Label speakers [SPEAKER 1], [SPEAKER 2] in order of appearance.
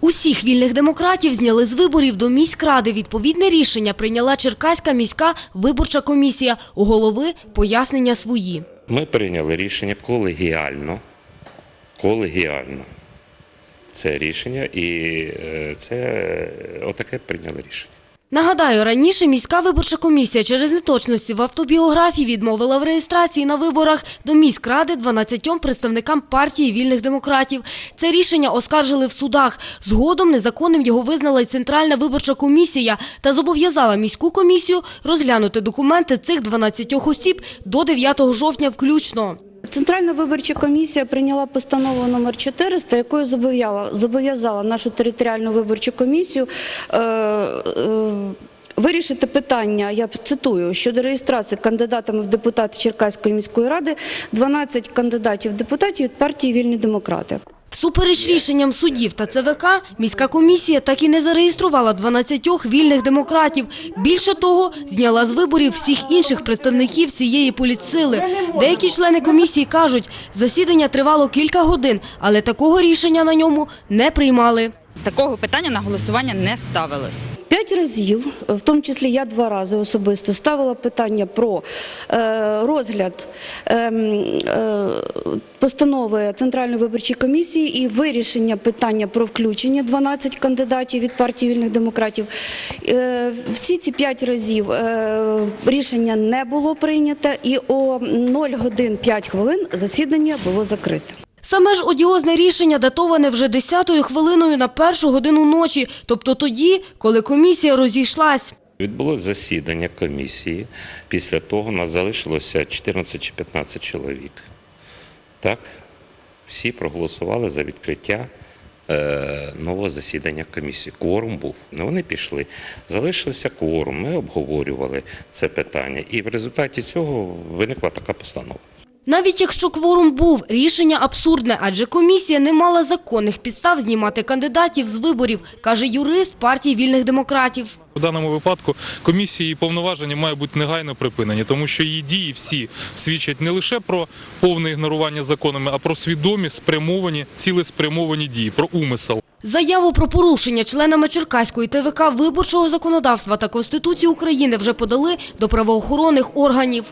[SPEAKER 1] Усіх вільних демократів зняли з виборів до міськради. Відповідне рішення прийняла Черкаська міська виборча комісія. У голови пояснення свої.
[SPEAKER 2] Ми прийняли рішення колегіально. Колегіально. Це рішення, і е, це е, отаке прийняли рішення.
[SPEAKER 1] Нагадаю, раніше міська виборча комісія через неточності в автобіографії відмовила в реєстрації на виборах до міськради 12 представникам партії вільних демократів. Це рішення оскаржили в судах. Згодом незаконним його визнала й Центральна виборча комісія та зобов'язала міську комісію розглянути документи цих 12 осіб до 9 жовтня включно.
[SPEAKER 3] Центральна виборча комісія прийняла постанову номер 400, якою зобов'язала, нашу територіальну виборчу комісію е, е, вирішити питання, я цитую, щодо реєстрації кандидатами в депутати Черкаської міської ради 12 кандидатів-депутатів від партії Вільні демократи.
[SPEAKER 1] Всупереч рішенням судів та ЦВК, міська комісія так і не зареєструвала 12 вільних демократів. Більше того, зняла з виборів всіх інших представників цієї політсили. Деякі члени комісії кажуть, засідання тривало кілька годин, але такого рішення на ньому не приймали.
[SPEAKER 4] Такого питання на голосування не ставилось.
[SPEAKER 3] П'ять разів, в тому числі я два рази особисто ставила питання про е, розгляд ем, е, постанови Центральної виборчої комісії і вирішення питання про включення 12 кандидатів від партії вільних демократів. Е, всі ці п'ять разів рішення не було прийнято, і о 0 годин 5 хвилин засідання було закрите.
[SPEAKER 1] Саме ж одіозне рішення датоване вже 10-ю хвилиною на першу годину ночі, тобто тоді, коли комісія розійшлась.
[SPEAKER 2] Відбулося засідання комісії. Після того нас залишилося 14 чи 15 чоловік. Так, всі проголосували за відкриття е, нового засідання комісії. Кворум був. Ну, вони пішли. Залишився кворум. Ми обговорювали це питання. І в результаті цього виникла така постанова.
[SPEAKER 1] Навіть якщо кворум був, рішення абсурдне, адже комісія не мала законних підстав знімати кандидатів з виборів, каже юрист партії вільних демократів.
[SPEAKER 5] У даному випадку комісії повноваження мають бути негайно припинені, тому що її дії всі свідчать не лише про повне ігнорування законами, а про свідомі спрямовані, цілеспрямовані дії, про умисел.
[SPEAKER 1] Заяву про порушення членами Черкаської ТВК виборчого законодавства та Конституції України вже подали до правоохоронних органів.